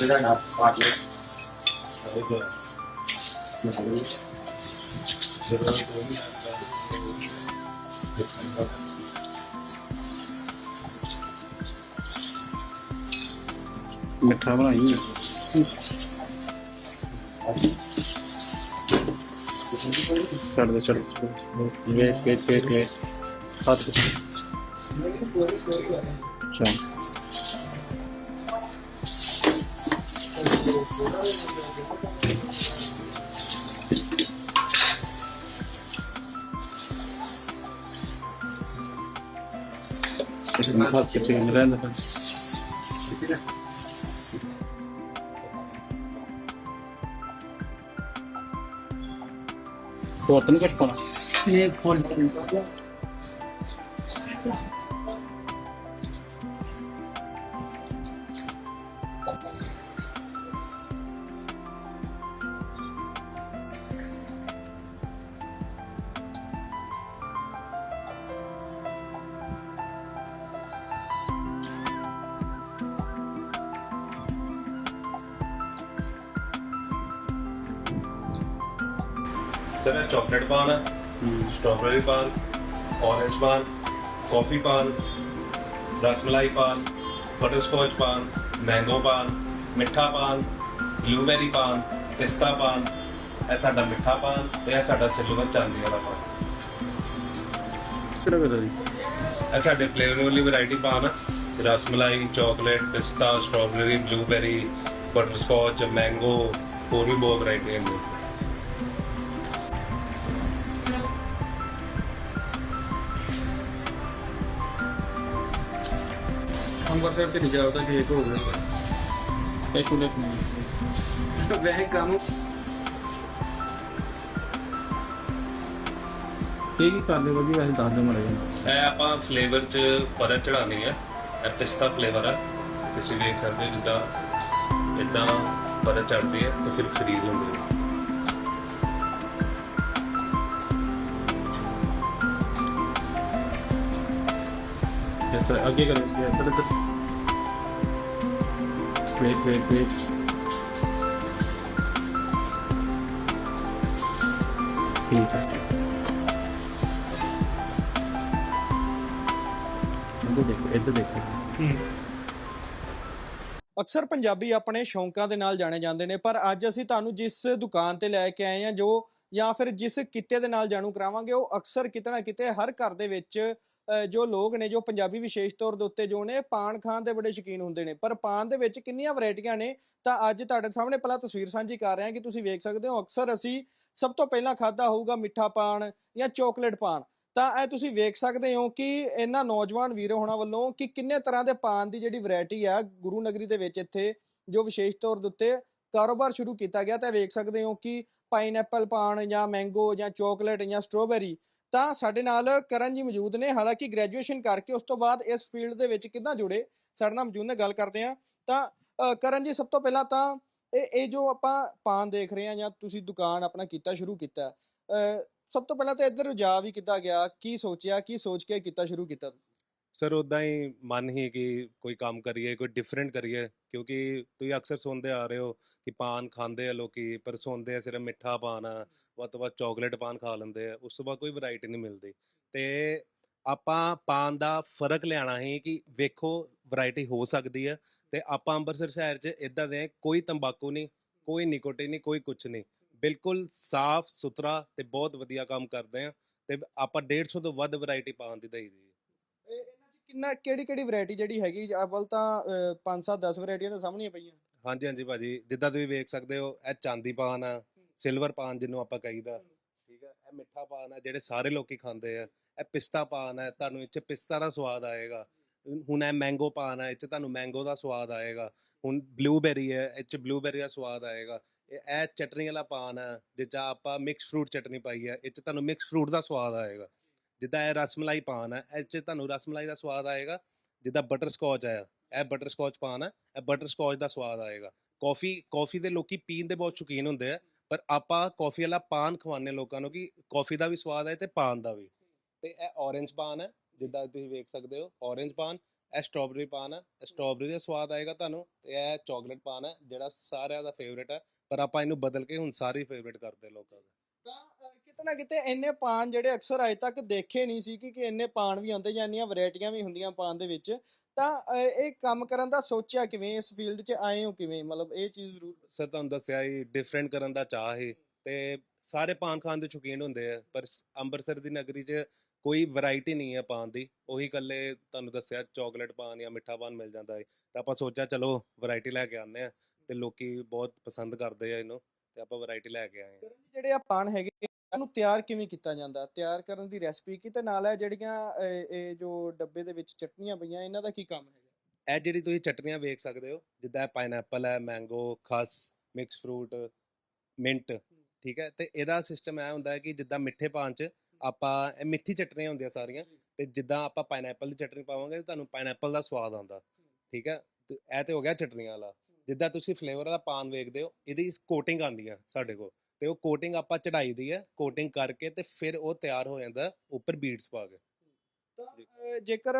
ਜਿਹੜਾ ਨਾ ਪਾਟ ਲੈ ਅਰੇ ਜੋ ਮਿੱਠਾ ਬਣਾਈ ਛੱਡ ਦੇ ਛੱਡ ਦੇ ਵੇਟ ਵੇਟ ਵੇਟ ਵੇਟ ਹੱਥ ਚਾ ਇਹ ਹੱਥ ਕਿੱਥੇ ਰਹਿੰਦਾ ਫਿਰ ਹੋਰ ਤਾਂ ਨਹੀਂ ਕੁਛ ਪਾਉਣਾ ਸਰ ਇਹ ਚਾਕਲੇਟ ਪਾਨ ਹੈ ਸਟ੍ਰਾਬੇਰੀ ਪਾਨ ਔਰੇਂਜ ਪਾਨ ਕਾਫੀ ਪਾਨ ਰਸਮਲਾਈ ਪਾਨ ਬਟਰਸਕੌਚ ਪਾਨ ਮੈਂਗੋ ਪਾਨ ਮਿੱਠਾ ਪਾਨ ਬਲੂਬੈਰੀ ਪਾਨ ਪਿਸਤਾ ਪਾਨ ਇਹ ਸਾਡਾ ਮਿੱਠਾ ਤੇ ਇਹ ਸਾਡਾ ਸਿਲਵਰ ਚਾਂਦੀ ਵਾਲਾ ਪਾਨ ਕਿਹੜਾ ਕਿਹੜਾ ਜੀ? ਇਹ ਸਾਡੇ ਫਲੇਵਰ ਵਾਲੀ ਵੈਰਾਈਟੀ ਪਾਨ ਹੈ ਰਸਮਲਾਈ ਚਾਕਲੇਟ ਪਿਸਤਾ ਸਟ੍ਰਾਬੇਰੀ ਬਲੂਬੈਰੀ ਬਟਰਸਕੌਚ ਮੈਂਗੋ ਹੋਰ ਵੀ ਬਹੁਤ ਵੈਰਾਈਟੀ ਹੈ ਅੰਮ੍ਰਿਤਸਰ ਤੇ ਨਹੀਂ ਜਾਉਦਾ ਕਿ ਇੱਕ ਹੋ ਗਿਆ। ਇਹ ਛੋਲੇ ਵੈਸੇ ਕੰਮ ਇਹ ਕੀ ਕਰਦੇ ਹੋ ਜੀ? ਵੈਸੇ ਦੱਸ ਦਿਓ ਮੜੇ ਇਹ ਆਪਾਂ ਫਲੇਵਰ ਚ ਪਰਤ ਚੜਾਣੀ ਹੈ। ਇਹ ਪਿਸਤਾ ਫਲੇਵਰ ਹੈ ਤੁਸੀਂ ਦੇਖ ਸਕਦੇ ਹੋ ਜਿੱਦਾਂ ਇਦਾਂ ਪਰਤ ਚੜਦੀ ਹੈ ਤੇ ਫਿਰ ਫਰੀਜ਼ ਹੁੰਦੀ ਹੈ ਅੱਗੇ ਕਰੋ ਜੀ ਇੱਧਰ ਇੱਧਰ ਵੇਟ ਵੇਟ ਵੇਟ ਠੀਕ ਹੈ ਇੱਧਰ ਦੇਖੋ। ਅਕਸਰ ਪੰਜਾਬੀ ਆਪਣੇ ਸ਼ੌਂਕਾਂ ਦੇ ਨਾਲ ਜਾਣੇ ਜਾਂਦੇ ਨੇ, ਪਰ ਅੱਜ ਅਸੀਂ ਤੁਹਾਨੂੰ ਜਿਸ ਦੁਕਾਨ ਤੇ ਲੈ ਕੇ ਆਏ ਹਾਂ, ਜੋ ਜਾਂ ਫਿਰ ਜਿਸ ਕਿੱਤੇ ਦੇ ਨਾਲ ਜਾਣੂ ਕਰਾਵਾਂਗੇ, ਉਹ ਅਕਸਰ ਕਿਤੇ ਨਾ ਕਿਤੇ ਹਰ ਘਰ ਦੇ ਵਿੱਚ ਜੋ ਲੋਕ ਨੇ, ਜੋ ਪੰਜਾਬੀ ਵਿਸ਼ੇਸ਼ ਤੌਰ ਦੇ ਉੱਤੇ ਜੋ ਨੇ, ਪਾਨ ਖਾਣ ਦੇ ਬੜੇ ਸ਼ੌਕੀਨ ਹੁੰਦੇ ਨੇ। ਪਰ ਪਾਨ ਦੇ ਵਿੱਚ ਕਿੰਨੀਆਂ ਵੈਰਾਈਟੀਆਂ ਨੇ, ਤਾਂ ਅੱਜ ਤੁਹਾਡੇ ਸਾਹਮਣੇ ਪਹਿਲਾਂ ਤਸਵੀਰ ਸਾਂਝੀ ਕਰ ਰਹੇ ਹਾਂ ਕਿ ਤੁਸੀਂ ਵੇਖ ਸਕਦੇ ਹੋ, ਅਕਸਰ ਅਸੀਂ ਸਭ ਤੋਂ ਪਹਿਲਾਂ ਖਾਦਾ ਹੋਊਗਾ ਮਿੱਠਾ ਪਾਨ ਜਾਂ ਚਾਕਲੇਟ ਪਾਨ। ਤਾਂ ਇਹ ਤੁਸੀਂ ਵੇਖ ਸਕਦੇ ਹੋ ਕਿ ਇਹਨਾਂ ਨੌਜਵਾਨ ਵੀਰੋ ਹੋਣਾ ਵੱਲੋਂ ਕਿ ਕਿੰਨੇ ਤਰ੍ਹਾਂ ਦੇ ਪਾਨ ਦੀ ਜਿਹੜੀ ਵੈਰਾਈਟੀ ਆ, ਗੁਰੂ ਨਗਰੀ ਦੇ ਵਿੱਚ ਇੱਥੇ ਜੋ ਵਿਸ਼ੇਸ਼ ਤੌਰ ਦੇ ਉੱਤੇ ਕਾਰੋਬਾਰ ਸ਼ੁਰੂ ਕੀਤਾ ਗਿਆ, ਤਾਂ ਵੇਖ ਸਕਦੇ ਹੋ ਕਿ ਪਾਈਨਐਪਲ ਪਾਨ ਜਾਂ ਮੈਂਗੋ ਜਾਂ ਚਾਕਲੇਟ ਜਾਂ ਸਟ੍ਰਾਬੇਰੀ ਤਾਂ ਸਾਡੇ ਨਾਲ ਕਰਨ ਜੀ ਮੌਜੂਦ ਨੇ। ਹਾਲਾਂਕਿ ਗ੍ਰੈਜੂਏਸ਼ਨ ਕਰਕੇ ਉਸ ਤੋਂ ਬਾਅਦ ਇਸ ਫੀਲਡ ਦੇ ਵਿੱਚ ਕਿੱਦਾਂ ਜੁੜੇ ਸਾਡੇ ਨਾਲ ਮੌਜੂਦ ਨੇ ਗੱਲ ਕਰਦੇ ਆ ਤਾਂ ਅ, ਕਰਨ ਜੀ ਸਭ ਤੋਂ ਪਹਿਲਾਂ ਤਾਂ ਇਹ ਇਹ ਜੋ ਆਪਾਂ ਪਾਨ ਦੇਖ ਰਹੇ ਆ ਜਾਂ ਤੁਸੀਂ ਦੁਕਾਨ ਆਪਣਾ ਕੀਤਾ ਸ਼ੁਰੂ ਕੀਤਾ ਅ, ਸਭ ਤੋਂ ਪਹਿਲਾਂ ਤਾਂ ਇੱਧਰ ਰੁਝਾਅ ਵੀ ਕਿੱਦਾਂ ਗਿਆ। ਕੀ ਸੋਚਿਆ ਕੀ ਸੋਚ ਕੇ ਕੀਤਾ ਸ਼ੁਰੂ ਕੀਤਾ? ਸਰ ਉਦਾਂ ਹੀ ਮਨ ਹੀ ਕਿ ਕੋਈ ਕੰਮ ਕਰੀਏ, ਕੋਈ ਡਿਫਰੈਂਟ ਕਰੀਏ, ਕਿਉਂਕਿ ਤੁਸੀਂ ਅਕਸਰ ਸੁਣਦੇ ਆ ਰਹੇ ਹੋ ਕਿ ਪਾਨ ਖਾਂਦੇ ਆ ਲੋਕੀ, ਪਰ ਸੁਣਦੇ ਆ ਸਿਰਫ ਮਿੱਠਾ ਪਾਨ ਆ, ਵੱਧ ਤੋਂ ਵੱਧ ਚਾਕਲੇਟ ਪਾਨ ਖਾ ਲੈਂਦੇ ਆ, ਉਸ ਤੋਂ ਬਾਅਦ ਕੋਈ ਵੈਰਾਈਟੀ ਨਹੀਂ ਮਿਲਦੀ। ਤੇ ਆਪਾਂ ਪਾਨ ਦਾ ਫ਼ਰਕ ਲਿਆਣਾ ਹੈ ਕਿ ਵੇਖੋ ਵੈਰਾਈਟੀ ਹੋ ਸਕਦੀ ਹੈ ਤੇ ਆਪਾਂ ਅੰਮ੍ਰਿਤਸਰ ਸ਼ਹਿਰ 'ਚ ਇਦਾਂ ਦੇ ਕੋਈ ਤੰਬਾਕੂ ਨਹੀਂ, ਕੋਈ ਨਿਕੋਟਿਨ ਨਹੀਂ, ਕੋਈ ਕੁਝ ਨਹੀਂ। ਬਿਲਕੁਲ ਸਾਫ਼ ਸੁਥਰਾ ਤੇ ਬਹੁਤ ਵਧੀਆ ਕੰਮ ਕਰਦੇ ਆ, ਤੇ ਆਪਾਂ 150 ਤੋਂ ਵੱਧ ਵੈਰਾਈਟੀ ਪਾਨ ਦੀ ਦਈ ਦੀ ਕਿੰਨਾ, ਕਿਹੜੀ ਕਿਹੜੀ ਵੈਰਾਈਟੀ ਜਿਹੜੀ ਹੈਗੀ ਅਵਲ ਤਾਂ 5 7 10 ਵੈਰਾਈਟੀਆਂ ਤਾਂ ਸਾਹਮਣੇ ਪਈਆਂ। ਹਾਂਜੀ ਹਾਂਜੀ ਭਾਜੀ, ਜਿੱਦਾਂ ਤੁਸੀਂ ਵੇਖ ਸਕਦੇ ਹੋ, ਇਹ ਚਾਂਦੀ ਪਾਨ ਆ ਸਿਲਵਰ ਪਾਨ ਜਿਹਨੂੰ ਆਪਾਂ ਕਹੀਦਾ। ਠੀਕ ਹੈ ਇਹ ਮਿੱਠਾ ਪਾਨ ਆ, ਜਿਹੜੇ ਸਾਰੇ ਲੋਕੀ ਖਾਂਦੇ ਆ। ਇਹ ਪਿਸਤਾ ਪਾਨ ਹੈ ਤੁਹਾਨੂੰ ਇਹ 'ਚ ਪਿਸਤਾ ਦਾ ਸਵਾਦ ਆਏਗਾ। ਹੁਣ ਇਹ ਮੈਂਗੋ ਪਾਨ ਹੈ ਇਹ 'ਚ ਤੁਹਾਨੂੰ ਮੈਂਗੋ ਦਾ ਸਵਾਦ ਆਏਗਾ। ਹੁਣ ਬਲੂਬੈਰੀ ਹੈ ਇਹ 'ਚ ਬਲੂਬੈਰੀ ਦਾ ਸਵਾਦ ਆਏਗਾ। ਇਹ ਇਹ ਚਟਨੀ ਵਾਲਾ ਪਾਨ ਹੈ ਜਿੱਦਾਂ ਆਪਾਂ ਮਿਕਸ ਫਰੂਟ ਚਟਨੀ ਪਾਈ ਹੈ ਇਹ 'ਚ ਤੁਹਾਨੂੰ ਮਿਕਸ ਫਰੂਟ ਦਾ ਸਵਾਦ ਆਏਗਾ। ਜਿੱਦਾਂ ਇਹ ਰਸਮਲਾਈ ਪਾਨ ਹੈ ਇਹ 'ਚ ਤੁਹਾਨੂੰ ਰਸਮਲਾਈ ਦਾ ਸਵਾਦ ਆਏਗਾ, ਜਿੱਦਾਂ ਬਟਰ ਸਕੌਚ ਆਇਆ, ਇਹ ਬਟਰ ਸਕੌਚ ਪਾਨ ਹੈ ਇਹ ਬਟਰ ਸਕੌਚ ਦਾ ਸਵਾਦ ਆਏਗਾ। ਕਾਫੀ ਕਾਫੀ ਦੇ ਲੋਕੀ ਪੀਣ ਦੇ ਬਹੁਤ ਸ਼ੌਕੀਨ ਹੁੰਦੇ ਆ, ਪਰ ਆਪਾਂ ਕਾਫੀ ਵਾਲਾ ਪਾਨ ਖਵਾਉਂਦੇ ਲੋਕਾਂ ਨੂੰ ਕਿ ਕਾਫੀ ਦਾ ਵੀ ਸਵਾਦ ਹੈ ਤੇ ਪਾਨ ਦਾ ਵੀ। ਤੇ ਇਹ ਔਰੇਂਜ ਪਾਨ ਹੈ ਜਿੱਦਾਂ ਤੁਸੀਂ ਵੇਖ ਸਕਦੇ ਹੋ ਔਰੇਂਜ ਪਾਨ, ਇਹ ਸਟ੍ਰਾਬੇਰੀ ਪਾਨ ਹੈ ਸਟ੍ਰਾਬੇਰੀ ਦਾ ਸਵਾਦ ਆਏਗਾ ਤੁਹਾਨੂੰ, ਤੇ ਇਹ ਚਾਕਲੇਟ ਪਾਨ ਹੈ ਜਿਹੜਾ ਸਾਰਿਆਂ ਦਾ ਫੇਵਰੇਟ ਹੈ ਪਰ ਆਪਾਂ ਇਹਨੂੰ ਬਦਲ ਕੇ ਹੁਣ ਸਾਰੇ ਫੇਵਰੇਟ ਕਰਦੇ ਲੋਕਾਂ ਦਾ। ਤਾਂ ਕਿਤੇ ਨਾ ਕਿਤੇ ਇੰਨੇ ਪਾਨ ਜਿਹੜੇ ਅਕਸਰ ਅਜੇ ਤੱਕ ਦੇਖੇ ਨਹੀਂ ਸੀ ਕਿ ਕਿ ਇੰਨੇ ਪਾਨ ਵੀ ਆਉਂਦੇ ਜਾਂ ਇੰਨੀਆਂ ਵੈਰਾਈਟੀਆਂ ਵੀ ਹੁੰਦੀਆਂ ਪਾਨ ਦੇ ਵਿੱਚ, ਤਾਂ ਇਹ ਕੰਮ ਕਰਨ ਦਾ ਸੋਚਿਆ ਕਿਵੇਂ? ਇਸ ਫੀਲਡ 'ਚ ਆਏ ਹੋ ਕਿਵੇਂ? ਮਤਲਬ ਇਹ ਚੀਜ਼ ਜ਼ਰੂਰ ਸਰ, ਤੁਹਾਨੂੰ ਦੱਸਿਆ ਹੀ ਡਿਫਰੈਂਟ ਕਰਨ ਦਾ ਚਾਹ ਹੈ ਤੇ ਸਾਰੇ ਪਾਨ ਖਾਣ ਦੇ ਸ਼ੌਕੀਨ ਹੁੰਦੇ ਆ, ਪਰ ਅੰਮ੍ਰਿਤਸਰ ਦੀ ਨਗਰੀ 'ਚ ਕੋਈ ਵੈਰਾਈਟੀ ਨਹੀਂ ਹੈ ਪਾਨ ਦੀ। ਉਹੀ ਕੱਲੇ ਤੁਹਾਨੂੰ ਦੱਸਿਆ ਚਾਕਲੇਟ ਪਾਨ ਜਾਂ ਮਿੱਠਾ ਪਾਨ ਮਿਲ ਜਾਂਦਾ ਹੈ ਤਾਂ ਆਪਾਂ ਸੋਚਿਆ ਚਲੋ ਵੈਰਾਈਟੀ ਲੈ ਕੇ ਆਉਂਦੇ ਆ ਤੇ ਲੋਕੀ ਬਹੁਤ ਪਸੰਦ ਕਰਦੇ ਆ ਇਹਨੂੰ। ਤੇ ਆਪਾਂ ਵੈਰਾਈਟੀ ਲੈ ਕੇ ਆਏ ਹਾਂ। ਕਰਨ ਜੀ ਜਿਹੜੇ ਆ ਪਾਨ ਹੈਗੇ ਇਹਨੂੰ ਤਿਆਰ ਕਿਵੇਂ ਕੀਤਾ ਜਾਂਦਾ? ਤਿਆਰ ਕਰਨ ਦੀ ਰੈਸਪੀ ਕੀ ਤੇ ਨਾਲ ਹੈ ਜਿਹੜੀਆਂ ਇਹ ਜੋ ਡੱਬੇ ਦੇ ਵਿੱਚ ਚਟਨੀਆਂ ਪਈਆਂ ਇਹਨਾਂ ਦਾ ਕੀ ਕੰਮ ਹੈਗਾ? ਇਹ ਜਿਹੜੀ ਤੁਸੀਂ ਚਟਨੀਆਂ ਵੇਖ ਸਕਦੇ ਹੋ ਜਿੱਦਾਂ ਪਾਈਨਐਪਲ ਹੈ ਮੈਂਗੋ ਖਸ ਮਿਕਸ ਫਰੂਟ ਮਿੰਟ ਠੀਕ ਹੈ? ਤੇ ਇਹਦਾ ਸਿਸਟਮ ਇਹ ਹੁੰਦਾ ਹੈ ਕਿ ਜਿੱਦਾਂ ਮਿੱਠੇ ਪਾਨ ਚ ਆਪਾਂ ਇਹ ਮਿੱਠੀ ਚਟਨੀਆਂ ਹੁੰਦੀਆਂ ਸਾਰੀਆਂ ਤੇ ਜਿੱਦਾਂ ਆਪਾਂ ਪਾਈਨਐਪਲ ਦੀ ਚਟਨੀ ਪਾਵਾਂਗੇ ਤੇ ਤੁਹਾਨੂੰ ਪਾਈਨਐਪਲ ਦਾ ਸਵਾਦ ਆਉਂਦਾ ਠੀਕ ਹੈ? ਤੇ ਇਹ ਤੇ ਹੋ ਗਿਆ ਚਟਨੀਆਂ ਵਾਲਾ। ਜਿੱਦਾਂ ਤੁਸੀਂ ਫਲੇਵਰ ਵਾਲਾ ਪਾਨ ਵੇਖਦੇ ਹੋ ਇਹਦੀ ਕੋਟਿੰਗ ਆਉਂਦੀ ਆ ਸਾਡੇ ਕੋਲ ਤੇ ਉਹ ਕੋਟਿੰਗ ਆਪਾਂ ਚੜਾਈ ਦੀ ਹੈ ਕੋਟਿੰਗ ਕਰਕੇ ਤੇ ਫਿਰ ਉਹ ਤਿਆਰ ਹੋ ਜਾਂਦਾ ਉੱਪਰ ਬੀਡਸ ਪਾ ਕੇ। ਜੇਕਰ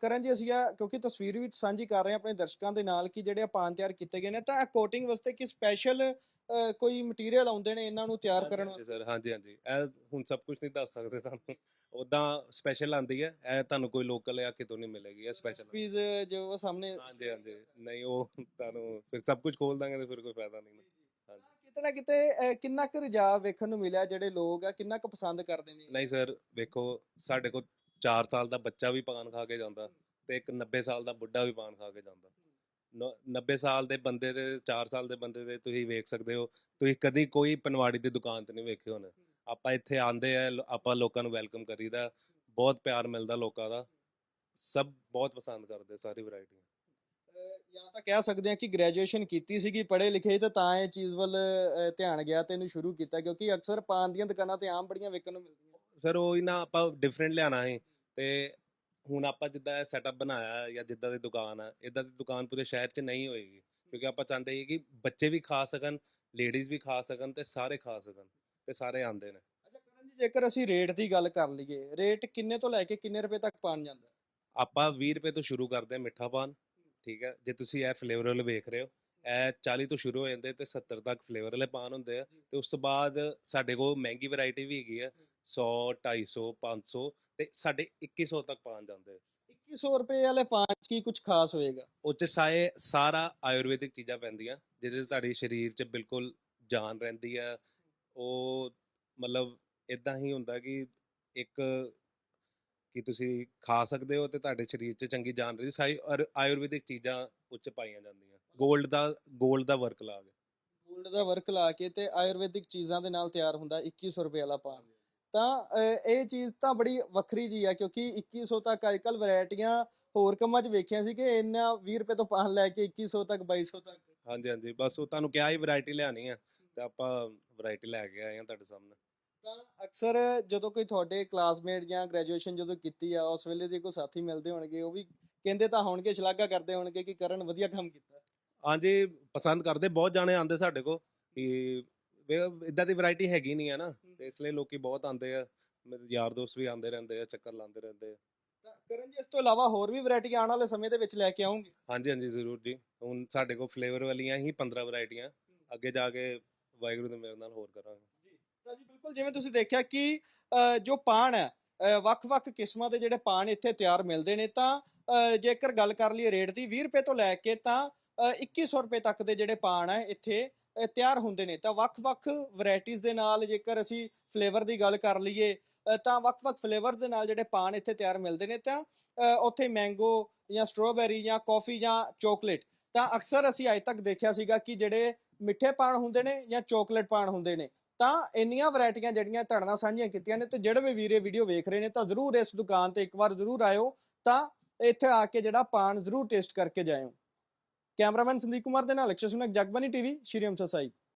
ਕਰਨ ਜੀ ਅਸੀਂ ਆ ਕਿਉਂਕਿ ਤਸਵੀਰ ਵੀ ਸਾਂਝੀ ਕਰ ਰਹੇ ਹਾਂ ਆਪਣੇ ਦਰਸ਼ਕਾਂ ਦੇ ਨਾਲ ਕਿ ਜਿਹੜੇ ਪਾਨ ਤਿਆਰ ਕੀਤੇ ਗਏ ਨੇ ਤਾਂ ਕੋਟਿੰਗ ਵਾਸਤੇ ਕੀ ਸਪੈਸ਼ਲ ਕੋਈ ਮਟੀਰੀਅਲ ਆਉਂਦੇ ਨੇ ਇਹਨਾਂ ਨੂੰ ਤਿਆਰ ਕਰਨ ਵਾਸਤੇ? ਸਰ ਹਾਂਜੀ ਹਾਂਜੀ। ਇਹ ਹੁਣ ਸਭ ਕੁਝ ਨਹੀਂ ਦੱਸ ਸਕਦੇ ਤੁਹਾਨੂੰ। ਉਦਾਂ ਸਪੈਸ਼ਲ ਆਂਦੀ ਹੈ ਇਹ ਤੁਹਾਨੂੰ ਕੋਈ ਲੋਕਲ ਜਾਂ ਕਿਤੋਂ ਨਹੀਂ ਮਿਲੇਗੀ ਇਹ ਸਪੈਸ਼ਲ ਰੈਸਪੀਜ਼ ਜੋ ਉਹ ਸਾਹਮਣੇ ਹਾਂਜੀ ਹਾਂਜੀ। ਨਹੀਂ ਉਹ ਤੁਹਾਨੂੰ ਫਿਰ ਸਭ ਕੁਝ ਖੋਲ ਦਾਂਗੇ ਤੇ ਫਿਰ ਕੋਈ ਫਾਇਦਾ ਨਹੀਂ ਨਾ। ਕਿਤੇ ਨਾ ਕਿਤੇ ਕਿੰਨਾ ਕੁ ਰੁਝਾਅ ਵੇਖਣ ਨੂੰ ਮਿਲਿਆ ਜਿਹੜੇ ਲੋਕ ਆ ਕਿੰਨਾ ਕੁ ਪਸੰਦ ਕਰਦੇ ਨੇ। ਨਹੀਂ ਸਰ ਵੇਖੋ ਸਾਡੇ ਕੋਲ 4 ਸਾਲ ਦਾ ਬੱਚਾ ਵੀ ਪਾਨ ਖਾ ਕੇ ਜਾਂਦਾ ਤੇ ਇੱਕ 90 ਸਾਲ ਦਾ ਬੁੱਢਾ ਵੀ ਪਾਨ ਖਾ ਕੇ ਜਾਂਦਾ। ਨ- 90 ਸਾਲ ਦੇ ਬੰਦੇ ਦੇ 4 ਸਾਲ ਦੇ ਬੰਦੇ ਦੇ ਤੁਸੀਂ ਵੇਖ ਸਕਦੇ ਹੋ ਤੁਸੀਂ ਕਦੀ ਕੋਈ ਪਨਵਾੜੀ ਦੀ ਦੁਕਾਨ ਤੇ ਨਹੀਂ ਵੇਖੇ ਹੋਣੇ। ਆਪਾਂ ਇੱਥੇ ਆਂਦੇ ਆ ਆਪਾਂ ਲੋਕਾਂ ਨੂੰ ਵੈਲਕਮ ਕਰੀਦਾ ਬਹੁਤ ਪਿਆਰ ਮਿਲਦਾ ਲੋਕਾਂ ਦਾ ਸਭ ਬਹੁਤ ਪਸੰਦ ਕਰਦੇ ਸਾਰੀ ਵੈਰਾਈਟੀਆਂ ਜਾਂ ਤਾਂ ਕਹਿ ਸਕਦੇ ਹਾਂ ਕਿ ਗ੍ਰੈਜੂਏਸ਼ਨ ਕੀਤੀ ਸੀਗੀ ਪੜ੍ਹੇ ਲਿਖੇ ਤੇ ਤਾਂ ਇਹ ਚੀਜ਼ ਵੱਲ ਧਿਆਨ ਗਿਆ ਤੇ ਇਹਨੂੰ ਸ਼ੁਰੂ ਕੀਤਾ ਕਿਉਂਕਿ ਅਕਸਰ ਪਾਨ ਦੀਆਂ ਦੁਕਾਨਾਂ ਤੇ ਆਮ ਬੜੀਆਂ ਵੇਖਣ ਨੂੰ ਮਿਲਦੀਆਂ। ਸਰ ਉਹ ਹੀ ਨਾ ਆਪਾਂ ਡਿਫਰੈਂਟ ਲਿਆਣਾ ਹੈ ਤੇ ਹੁਣ ਆਪਾਂ ਜਿੱਦਾਂ ਇਹ ਸੈਟਅਪ ਬਣਾਇਆ ਹੈ ਜਾਂ ਜਿੱਦਾਂ ਦੀ ਦੁਕਾਨ ਆ ਇਦਾਂ ਦੀ ਦੁਕਾਨ ਪੂਰੇ ਸ਼ਹਿਰ 'ਚ ਨਹੀਂ ਹੋਏਗੀ ਕਿਉਂਕਿ ਆਪਾਂ ਚਾਹੁੰਦੇ ਸੀ ਕਿ ਬੱਚੇ ਵੀ ਖਾ ਸਕਣ ਲੇਡੀਜ਼ ਵੀ ਖਾ ਸਕਣ ਤੇ ਸਾਰੇ ਖਾ ਸਕਣ। ਤੇ ਸਾਰੇ ਆਂਦੇ ਨੇ। ਅੱਛਾ ਕਰਨ ਜੀ ਜੇਕਰ ਅਸੀਂ ਰੇਟ ਦੀ ਗੱਲ ਕਰ ਲਈਏ ਰੇਟ ਕਿੰਨੇ ਤੋਂ ਲੈ ਕੇ ਕਿੰਨੇ ਰੁਪਏ ਤੱਕ ਪਾਨ ਜਾਂਦਾ? ਆਪਾਂ 20 ਰੁਪਏ ਤੋਂ ਸ਼ੁਰੂ ਕਰਦੇ ਹਾਂ ਮਿੱਠਾ ਪਾਨ ਠੀਕ ਹੈ? ਜੇ ਤੁਸੀਂ ਇਹ ਫਲੇਵਰ ਵਾਲੇ ਵੇਖ ਰਹੇ ਹੋ ਇਹ 40 ਤੋਂ ਸ਼ੁਰੂ ਹੋ ਜਾਂਦੇ ਤੇ 70 ਤੱਕ ਫਲੇਵਰ ਵਾਲੇ ਪਾਨ ਹੁੰਦੇ ਆ ਤੇ ਉਸ ਤੋਂ ਬਾਅਦ ਸਾਡੇ ਕੋਲ ਮਹਿੰਗੀ ਵੈਰਾਈਟੀ ਵੀ ਹੈਗੀ ਆ 100 250 500 ਤੇ ਸਾਡੇ 2100 ਤੱਕ ਪਾਨ ਜਾਂਦੇ ਆ। 2100 ਰੁਪਏ ਵਾਲੇ ਪਾਨ 'ਚ ਕੀ ਕੁਝ ਖਾਸ ਹੋਏਗਾ? ਉਹ 'ਚ ਸਾਏ ਸਾਰਾ ਆਯੁਰਵੈਦਿਕ ਚੀਜ਼ਾਂ ਪੈਂਦੀਆਂ ਜਿਹਦੇ ਤੁਹਾਡੇ ਸਰੀਰ 'ਚ ਬਿਲਕੁਲ ਜਾਨ ਰਹਿੰਦੀ ਆ ਉਹ ਮਤਲਬ ਇਦਾਂ ਹੀ ਹੁੰਦਾ ਕਿ ਇੱਕ ਕਿ ਤੁਸੀਂ ਖਾ ਸਕਦੇ ਹੋ ਤੇ ਤੁਹਾਡੇ ਸਰੀਰ 'ਚ ਚੰਗੀ ਜਾਨ ਰਹਿੰਦੀ ਸਾਰੀ ਆਯੁਰ- ਆਯੁਰਵੈਦਿਕ ਚੀਜ਼ਾਂ ਉੱਚ ਪਾਈਆਂ ਜਾਂਦੀਆਂ। 골ਡ ਦਾ 골ਡ ਦਾ ਵਰਕ ਲਾ ਕੇ। ਗੋਲਡ ਦਾ ਵਰਕ ਲਾ ਕੇ ਤੇ ਆਯੁਰਵੈਦਿਕ ਚੀਜ਼ਾਂ ਦੇ ਨਾਲ ਤਿਆਰ ਹੁੰਦਾ 2100 ਰੁਪਏ ਵਾਲਾ ਪਾਨ। ਤਾਂ ਇਹ ਚੀਜ਼ ਤਾਂ ਬੜੀ ਵੱਖਰੀ ਜੀ ਆ ਕਿਉਂਕਿ 2100 ਤੱਕ ਅੱਜਕੱਲ ਵੈਰਾਈਟੀਆਂ ਹੋਰ ਕੰਮਾਂ 'ਚ ਵੇਖਿਆ ਸੀ ਕਿ ਇੰਨਾ 20 ਰੁਪਏ ਤੋਂ ਪਾਨ ਲੈ ਕੇ 2100 ਤੱਕ 2200 ਤੱਕ। ਹਾਂਜੀ ਹਾਂਜੀ। ਬਸ ਉਹ ਤੁਹਾਨੂੰ ਕਿਹਾ ਹੀ ਵੈਰਾਈਟੀ ਲਿਆਣੀ ਆ। ਤੇ ਆਪਾਂ ਵੈਰਾਈਟੀ ਲੈ ਕੇ ਆਏ ਆ ਤੁਹਾਡੇ ਸਾਹਮਣੇ। ਤਾਂ ਅਕਸਰ ਜਦੋਂ ਕੋਈ ਤੁਹਾਡੇ ਕਲਾਸਮੇਟ ਜਾਂ ਗ੍ਰੈਜੂਏਸ਼ਨ ਜਦੋਂ ਕੀਤੀ ਆ ਉਸ ਵੇਲੇ ਦੇ ਕੋਈ ਸਾਥੀ ਮਿਲਦੇ ਹੋਣਗੇ ਉਹ ਵੀ ਕਹਿੰਦੇ ਤਾਂ ਹੋਣਗੇ ਸ਼ਲਾਘਾ ਕਰਦੇ ਹੋਣਗੇ ਕਿ ਕਰਨ ਵਧੀਆ ਕੰਮ ਕੀਤਾ। ਹਾਂਜੀ ਪਸੰਦ ਕਰਦੇ ਬਹੁਤ ਜਾਣੇ ਆਉਂਦੇ ਸਾਡੇ ਕੋ ਕਿ ਇਦਾਂ ਦੀ ਵੈਰਾਈਟੀ ਹੈਗੀ ਨਹੀਂ ਹੈ ਨਾ। ਤੇ ਇਸ ਲਈ ਲੋਕੀ ਬਹੁਤ ਆਉਂਦੇ ਆ ਮੇਰੇ ਯਾਰ ਦੋਸਤ ਵੀ ਆਉਂਦੇ ਰਹਿੰਦੇ ਆ ਚੱਕਰ ਲਾਉਂਦੇ ਰਹਿੰਦੇ ਆ। ਤਾਂ ਕਰਨ ਜੀ ਇਸ ਤੋਂ ਇਲਾਵਾ ਹੋਰ ਵੀ ਵੈਰਾਈਟੀ ਆਉਣ ਵਾਲੇ ਸਮੇਂ ਦੇ ਵਿੱਚ ਲੈ ਕੇ ਆਉਂਗੇ? ਹਾਂਜੀ ਹਾਂਜੀ ਜ਼ਰੂਰ ਜੀ। ਹੁਣ ਸਾਡੇ ਕੋਲ ਫਲੇਵਰ ਵਾਲੀਆਂ ਹੀ 15 ਵੈਰਾਈਟੀਆਂ ਅੱਗੇ ਜਾ ਕੇ ਵਾਹਿਗੁਰੂ ਦੇ ਮੇਰੇ ਨਾਲ ਹੋਰ ਕਰਾਂਗੇ। ਤਾਂ ਜੀ ਬਿਲਕੁਲ ਜਿਵੇਂ ਤੁਸੀਂ ਦੇਖਿਆ ਕਿ ਅ, ਜੋ ਪਾਣ ਹੈ ਅ, ਵੱਖ-ਵੱਖ ਕਿਸਮਾਂ ਦੇ ਜਿਹੜੇ ਪਾਨ ਇੱਥੇ ਤਿਆਰ ਮਿਲਦੇ ਨੇ ਤਾਂ ਅ, ਜੇਕਰ ਗੱਲ ਕਰ ਲਈਏ ਰੇਟ ਦੀ 20 ਰੁਪਏ ਤੋਂ ਲੈ ਕੇ ਤਾਂ ਅ, 2100 ਰੁਪਏ ਤੱਕ ਦੇ ਜਿਹੜੇ ਪਾਨ ਹੈ ਇੱਥੇ ਅ, ਤਿਆਰ ਹੁੰਦੇ ਨੇ। ਤਾਂ ਵੱਖ-ਵੱਖ ਵੈਰਾਈਟੀਆਂ ਦੇ ਨਾਲ ਜੇਕਰ ਅਸੀਂ ਫਲੇਵਰ ਦੀ ਗੱਲ ਕਰ ਲਈਏ ਅ, ਤਾਂ ਵੱਖ-ਵੱਖ ਫਲੇਵਰ ਦੇ ਨਾਲ ਜਿਹੜੇ ਪਾਣ ਇੱਥੇ ਤਿਆਰ ਮਿਲਦੇ ਨੇ ਤਾਂ ਅ, ਉੱਥੇ ਮੈਂਗੋ ਜਾਂ ਸਟ੍ਰਾਬੇਰੀ ਜਾਂ ਕਾਫੀ ਜਾਂ ਚਾਕਲੇਟ ਤਾਂ ਅਕਸਰ ਅਸੀਂ ਅੱਜ ਤੱਕ ਦੇਖਿਆ ਸੀਗਾ ਕਿ ਜਿਹੜੇ ਮਿੱਠੇ ਪਾਣ ਹੁੰਦੇ ਨੇ ਜਾਂ ਚਾਕਲੇਟ ਪਾਣ ਹੁੰਦੇ ਨੇ, ਤਾਂ ਇੰਨੀਆਂ ਵੈਰਾਈਟੀਆਂ ਜਿਹੜੀਆਂ ਤੁਹਾਡੇ ਨਾਲ ਸਾਂਝੀਆਂ ਕੀਤੀਆਂ ਨੇ ਤੇ ਜਿਹੜੇ ਵੀ ਵੀਰੇ ਵੀਡੀਓ ਵੇਖ ਰਹੇ ਨੇ ਤਾਂ ਜ਼ਰੂਰ ਇਸ ਦੁਕਾਨ ਤੇ ਇੱਕ ਵਾਰ ਜ਼ਰੂਰ ਆਇਓ, ਤਾਂ ਇੱਥੇ ਆ ਕੇ ਜਿਹੜਾ ਪਾਣ ਜ਼ਰੂਰ ਟੇਸਟ ਕਰਕੇ ਜਾਇਓ। ਕੈਮਰਾਮੈਨ ਸੰਦੀਪ ਕੁਮਾਰ ਦੇ ਨਾਲ ਅਕਸ਼ੇ ਸੁਨਕ ਜਗਬਾਨੀ ਟੀਵੀ, ਸ਼੍ਰੀ ਅੰਮ੍ਰਿਤਸਰ ਸਾਹਿਬ।